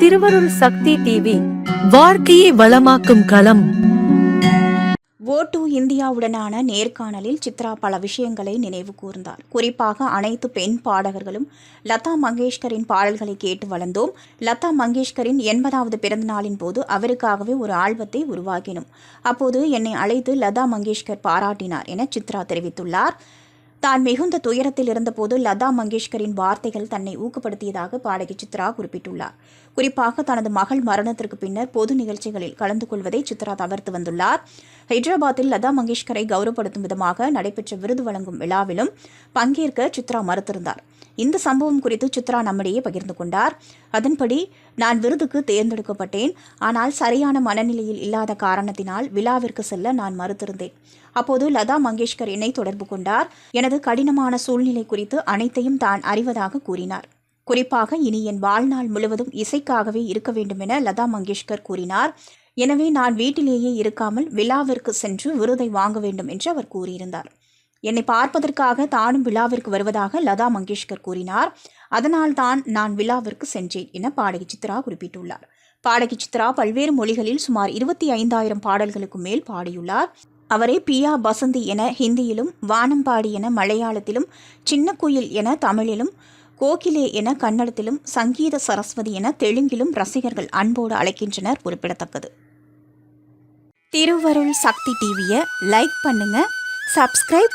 திருவருள் சக்தி டிவி வாழ்க்கையை வளமாக்கும் களம். ஓட்டு இந்தியாவுடனான நேர்காணலில் சித்ரா பல விஷயங்களை நினைவு கூர்ந்தார். குறிப்பாக அனைத்து பெண் பாடகர்களும் லதா மங்கேஷ்கரின் பாடல்களை கேட்டு வளர்ந்தோம். லதா மங்கேஷ்கரின் எண்பதாவது பிறந்த நாளின் போது அவருக்காகவே ஒரு ஆல்பத்தை உருவாக்கினோம். அப்போது என்னை அழைத்து லதா மங்கேஷ்கர் பாராட்டினார் என சித்ரா தெரிவித்துள்ளார். தான் மிகுந்த துயரத்தில் இருந்தபோது லதா மங்கேஷ்கரின் வார்த்தைகள் தன்னை ஊக்கப்படுத்தியதாக பாடகி சித்ரா குறிப்பிட்டுள்ளார். குறிப்பாக தனது மகள் மரணத்திற்கு பின்னர் பொது நிகழ்ச்சிகளில் கலந்து கொள்வதை சித்ரா தவிர்த்து வந்துள்ளார். ஹைதராபாத்தில் லதா மங்கேஷ்கரை கௌரவப்படுத்தும் விதமாக நடைபெற்ற விருது வழங்கும் விழாவிலும் பங்கேற்க சித்ரா மறுத்திருந்தார். இந்த சம்பவம் குறித்து சித்ரா நம்மிடையே பகிர்ந்து கொண்டார். அதன்படி நான் விருதுக்கு தேர்ந்தெடுக்கப்பட்டேன். ஆனால் சரியான மனநிலையில் இல்லாத காரணத்தினால் விழாவிற்கு செல்ல நான் மறுத்திருந்தேன். அப்போது லதா மங்கேஷ்கர் என்னை தொடர்பு கொண்டார். எனது கடினமான சூழ்நிலை குறித்து அனைத்தையும் தான் அறிவதாக கூறினார். குறிப்பாக இனி என் வாழ்நாள் முழுவதும் இசைக்காகவே இருக்க வேண்டும் என லதா மங்கேஷ்கர் கூறினார். எனவே நான் வீட்டிலேயே இருக்காமல் விழாவிற்கு சென்று விருதை வாங்க வேண்டும் என்று அவர் கூறியிருந்தார். என்னை பார்ப்பதற்காக தானும் விழாவிற்கு வருவதாக லதா மங்கேஷ்கர் கூறினார். அதனால் தான் நான் விழாவிற்கு சென்றேன் என பாடகி சித்ரா குறிப்பிட்டுள்ளார். பாடகி சித்ரா பல்வேறு மொழிகளில் சுமார் இருபத்தி ஐந்தாயிரம் பாடல்களுக்கு மேல் பாடியுள்ளார். அவரை பியா பசந்தி என ஹிந்தியிலும் வானம்பாடி என மலையாளத்திலும் சின்ன குயில் என தமிழிலும் கோகிலே என கன்னடத்திலும் சங்கீத சரஸ்வதி என தெலுங்கிலும் ரசிகர்கள் அன்போடு அழைக்கின்றனர் குறிப்பிடத்தக்கது. திருவருள் சக்தி டிவியை லைக் பண்ணுங்க சப்ஸ்கிரைப்